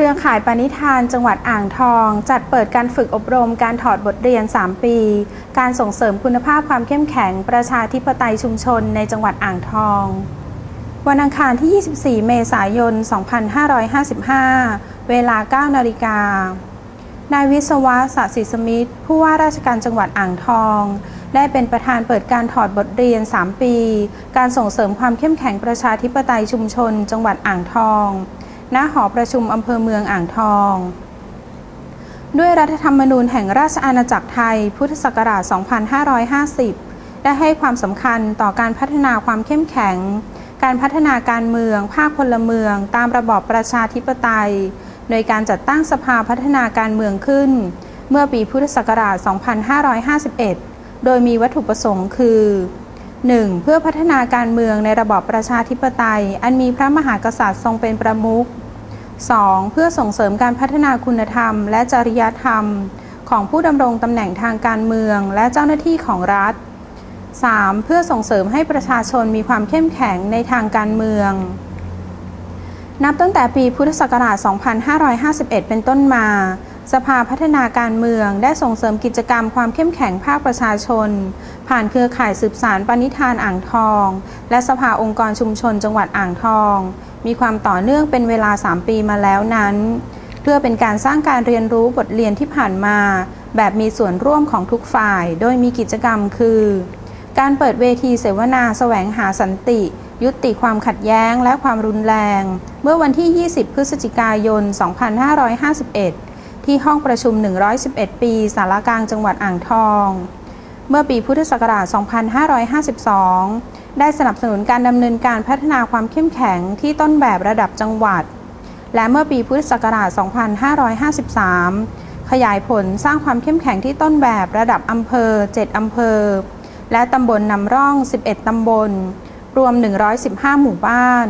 ครือข่ายปณิธานจังหวัดอ่างทอง จัดเปิดการฝึกอบรมการถอดบทเรียน 3 ปี การส่งเสริมคุณภาพความเข้มแข็งประชาธิปไตยชุมชนในจังหวัดอ่างทอง วันอังคารที่ 24 เมษายน 2555 เวลา 9 นาฬิกานายวิศวะสศิสมิทธ์ผู้ว่าราชการจังหวัดอ่างทอง ได้เป็นประธานเปิดการถอดบทเรียน 3 ปี การส่งเสริมความเข้มแข็งประชาธิปไตยชุมชน จังหวัดอ่างทอง ณหอประชุมอำเภอเมืองอ่างทอง ด้วยรัฐธรรมนูญแห่งราชอาณาจักรไทย พุทธศักราช 2550 ได้ให้ความสำคัญต่อการพัฒนาความเข้มแข็ง การพัฒนาการเมือง ภาคพลเมือง ตามระบอบประชาธิปไตย โดยการจัดตั้งสภาพัฒนาการเมืองขึ้น เมื่อปีพุทธศักราช 2551 โดยมีวัตถุประสงค์คือ 1. เพื่อพัฒนาการเมืองในระบอบประชาธิปไตย อันมีพระมหากษัตริย์ทรงเป็นประมุข 2. เพื่อส่งเสริมการพัฒนาคุณธรรม และจริยธรรม ของผู้ดำรงตำแหน่งทางการเมืองและเจ้าหน้าที่ของรัฐ 3. เพื่อส่งเสริมให้ประชาชนมีความเข้มแข็งในทางการเมือง นับตั้งแต่ปีพุทธศักราช 2551 เป็นต้นมา สภาพัฒนาการเมืองได้ส่งเสริมกิจกรรมความเข้มแข็งภาคประชาชน ผ่านเครือข่ายสืบสารปณิธานอ่างทอง และสภาองค์กรชุมชนจังหวัดอ่างทอง มีความต่อเนื่องเป็นเวลา 3 ปีมาแล้วนั้น เพื่อเป็นการสร้างการเรียนรู้บทเรียนที่ผ่านมา แบบมีส่วนร่วมของทุกฝ่าย โดยมีกิจกรรมคือ การเปิดเวทีเสวนาแสวงหาสันติยุติความขัดแย้งและความรุนแรง เมื่อวันที่ 20 พฤศจิกายน 2551 ที่ห้องประชุม 111 ปีสารกลางจังหวัดอ่างทอง เมื่อปีพุทธศักราช 2552 ได้สนับสนุนการดำเนินการพัฒนาความเข้มแข็งที่ต้นแบบระดับจังหวัด และเมื่อปีพุทธศักราช 2553 ขยายผลสร้างความเข้มแข็งที่ต้นแบบระดับอำเภอ 7 อำเภอ และตำบลนำร่อง 11 ตำบล รวม 115 หมู่บ้าน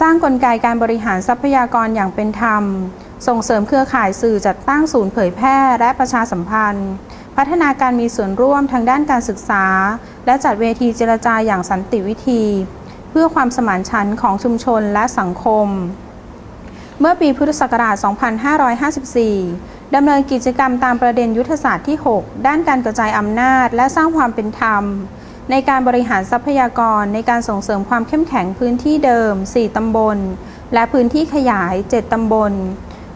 สร้างกลไกการบริหารทรัพยากรอย่างเป็นธรรม ส่งเสริมเครือข่ายสื่อจัดตั้งศูนย์เผยแพร่และประชาสัมพันธ์ พัฒนาการมีส่วนร่วมทางด้านการศึกษา และจัดเวทีเจรจาอย่างสันติวิธี เพื่อความสมานฉันท์ของชุมชนและสังคม เมื่อปีพุทธศักราช 2554 ดำเนินกิจกรรมตามประเด็นยุทธศาสตร์ที่ 6 ด้านการกระจายอำนาจ และสร้างความเป็นธรรม ในการบริหารทรัพยากรในการส่งเสริมความเข้มแข็งพื้นที่เดิม 4 ตำบล และพื้นที่ขยาย 7 ตำบล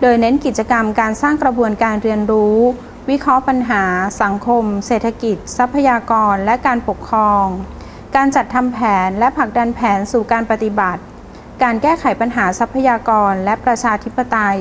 โดยเน้นกิจกรรมการสร้างกระบวนการเรียนรู้ วิเคราะห์ปัญหา สังคม เศรษฐกิจ ทรัพยากร และการปกครอง การจัดทำแผนและผลักดันแผนสู่การปฏิบัติ การแก้ไขปัญหาทรัพยากรและประชาธิปไตย